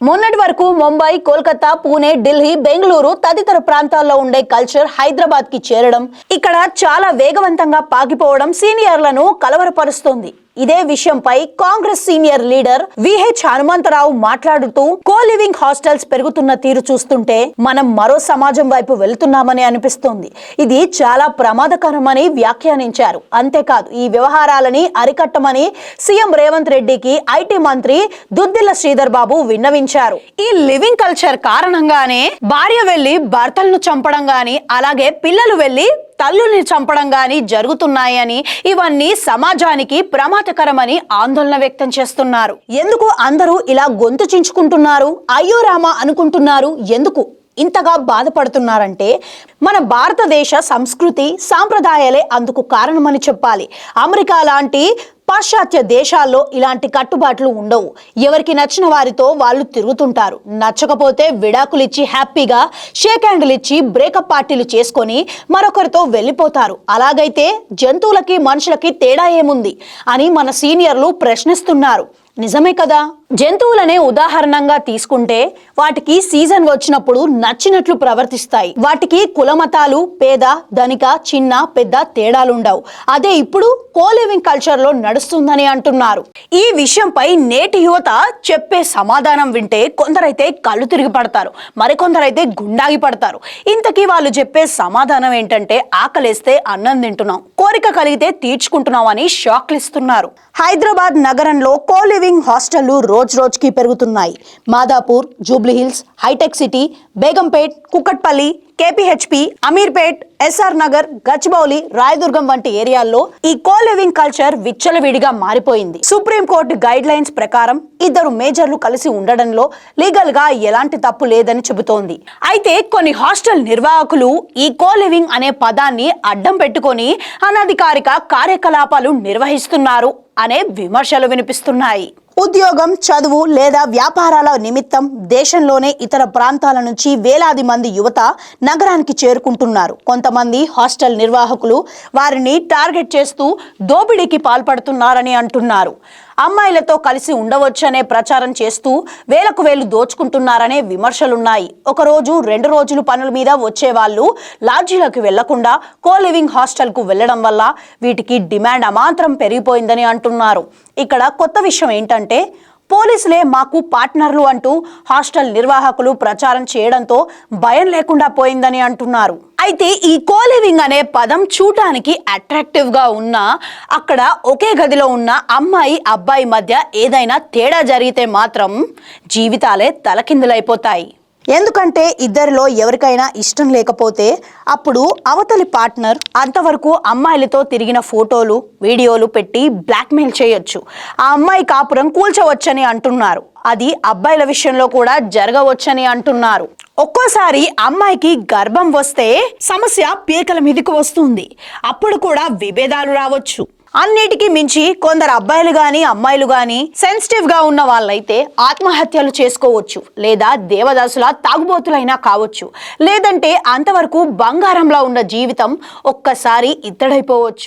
మొన్నటి వరకు ముంబై కోల్కతా పూణే ఢిల్లీ బెంగళూరు తదితర ప్రాంతాల్లో ఉండే కల్చర్ హైదరాబాద్కి చేరడం ఇక్కడ చాలా వేగవంతంగా పాకిపోవడం సీనియర్లను కలవరపరుస్తోంది. ఇదే విషయంపై Congress senior leader VH Hanumantharao మాట్లాడుతూ కో లివింగ్ హాస్టల్స్ పెరుగుతున్న తీరు చూస్తుంటే మనం మరో సమాజం వైపు వెళ్తున్నామని అనిపిస్తోంది. ఇది చాలా ప్రమాదకరమని వ్యాఖ్యానించారు. అంతేకాదు ఈ వ్యవహారాలని అరికట్టమని సీఎం రేవంత్ రెడ్డికి ఐటీ మంత్రి దుద్దిల్ల శ్రీధర్ బాబు విన్నవించారు. ఈ లివింగ్ కల్చర్ కారణంగానే భార్య వెళ్ళి భర్తలను చంపడం గాని అలాగే పిల్లలు వెళ్ళి తల్లుల్ని చంపడం కానీ జరుగుతున్నాయని ఇవన్నీ సమాజానికి ప్రమాదకరమని ఆందోళన వ్యక్తం చేస్తున్నారు. ఎందుకు అందరూ ఇలా గొంతు చించుకుంటున్నారు? అయ్యో రామ అనుకుంటున్నారు. ఎందుకు? ఇంతగా బాధపడుతున్నారంటే మన భారతదేశ సంస్కృతి సాంప్రదాయాలే అందుకు కారణమని చెప్పాలి. అమెరికా లాంటి పాశ్చాత్య దేశాల్లో ఇలాంటి కట్టుబాట్లు ఉండవు. ఎవరికి నచ్చిన వారితో వాళ్ళు తిరుగుతుంటారు. నచ్చకపోతే విడాకులు ఇచ్చి హ్యాపీగా షేక్ హ్యాండ్లు ఇచ్చి బ్రేకప్ పార్టీలు చేసుకొని మరొకరితో వెళ్ళిపోతారు. అలాగైతే జంతువులకి మనుషులకి తేడా ఏముంది అని మన సీనియర్లు ప్రశ్నిస్తున్నారు. నిజమే కదా? జంతువులనే ఉదాహరణంగా తీసుకుంటే వాటికి సీజన్ వచ్చినప్పుడు నచ్చినట్లు ప్రవర్తిస్తాయి. వాటికి కులమతాలు పేద ధనిక చిన్న పెద్ద తేడాలుండవు. అదే ఇప్పుడు కోలివింగ్ కల్చర్లో నడుస్తుందని అంటున్నారు. ఈ విషయంపై నేటి యువత చెప్పే సమాధానం వింటే కొందరైతే కళ్ళు తిరిగి పడతారు. మరికొందరైతే గుండాగి పడతారు. ఇంతకీ వాళ్ళు చెప్పే సమాధానం ఏంటంటే ఆకలేస్తే అన్నం తింటున్నాం. కోరిక కలిగితే తీర్చుకుంటున్నాం అని షాక్లు ఇస్తున్నారు హైదరాబాద్ నగరంలో కోలివింగ్ హాస్టళ్ళు రోజు రోజుకి పెరుగుతున్నాయి. Madhapur Jubilee Hills hitech city Begumpet Kukatpally KPHB Ameerpet SR Nagar Gachibowli Rayadurgam వంటి ఏరియాల్లో ఈ కో లివింగ్ కల్చర్ విచ్చలవిడిగా మారిపోయింది. సుప్రీంకోర్టు గైడ్ లైన్స్ ప్రకారం ఇద్దరు మేజర్లు కలిసి ఉండడంలో లీగల్గా ఎలాంటి తప్పు లేదని చెబుతోంది. అయితే కొన్ని హాస్టల్ నిర్వాహకులు ఈ కో లివింగ్ అనే పదాన్ని అడ్డం పెట్టుకొని అనధికారిక కార్యకలాపాలు నిర్వహిస్తున్నారు అనే విమర్శలు వినిపిస్తున్నాయి. ఉద్యోగం చదువు లేదా వ్యాపారాల నిమిత్తం దేశంలోనే ఇతర ప్రాంతాల నుంచి వేలాది మంది యువత నగరానికి చేరుకుంటున్నారు. కొంతమంది హాస్టల్ నిర్వాహకులు వారిని టార్గెట్ చేస్తూ దోపిడీకి పాల్పడుతున్నారని అంటున్నారు. అమ్మాయిలతో కలిసి ఉండవచ్చనే ప్రచారం చేస్తూ వేలకు వేలు దోచుకుంటున్నారనే విమర్శలున్నాయి. ఒకరోజు రెండు రోజులు పనుల మీద వచ్చే వాళ్ళు లాడ్జీలకు వెళ్ళకుండా కో లివింగ్ హాస్టల్కు వెళ్ళడం వల్ల వీటికి డిమాండ్ అమాంతరం పెరిగిపోయిందని అంటున్నారు. ఇక్కడ కొత్త విషయం ఏంటంటే పోలీసులే మాకు పార్ట్నర్లు అంటూ హాస్టల్ నిర్వాహకులు ప్రచారం చేయడంతో భయం లేకుండా పోయిందని అంటున్నారు. అయితే ఈ కోలివింగ్ అనే పదం చూడటానికి అట్రాక్టివ్గా ఉన్నా అక్కడ ఒకే గదిలో ఉన్న అమ్మాయి అబ్బాయి మధ్య ఏదైనా తేడా జరిగితే మాత్రం జీవితాలే తలకిందులైపోతాయి. ఎందుకంటే ఇద్దరిలో ఎవరికైనా ఇష్టం లేకపోతే అప్పుడు అవతలి పార్ట్నర్ అంతవరకు అమ్మాయిలతో తిరిగిన ఫోటోలు వీడియోలు పెట్టి బ్లాక్మెయిల్ చేయొచ్చు. ఆ అమ్మాయి కాపురం కూల్చవచ్చని అంటున్నారు. అది అబ్బాయిల విషయంలో కూడా జరగవచ్చని అంటున్నారు. ఒక్కోసారి అమ్మాయికి గర్భం వస్తే సమస్య పీకల మీదకు వస్తుంది. అప్పుడు కూడా విభేదాలు రావచ్చు. అన్నిటికీ మించి కొందరు అబ్బాయిలు గాని అమ్మాయిలు గాని సెన్సిటివ్గా ఉన్న వాళ్ళైతే ఆత్మహత్యలు చేసుకోవచ్చు లేదా దేవదాసుల తాగుబోతులైనా కావచ్చు. లేదంటే అంతవరకు బంగారంలో ఉన్న జీవితం ఒక్కసారి ఇత్తడైపోవచ్చు.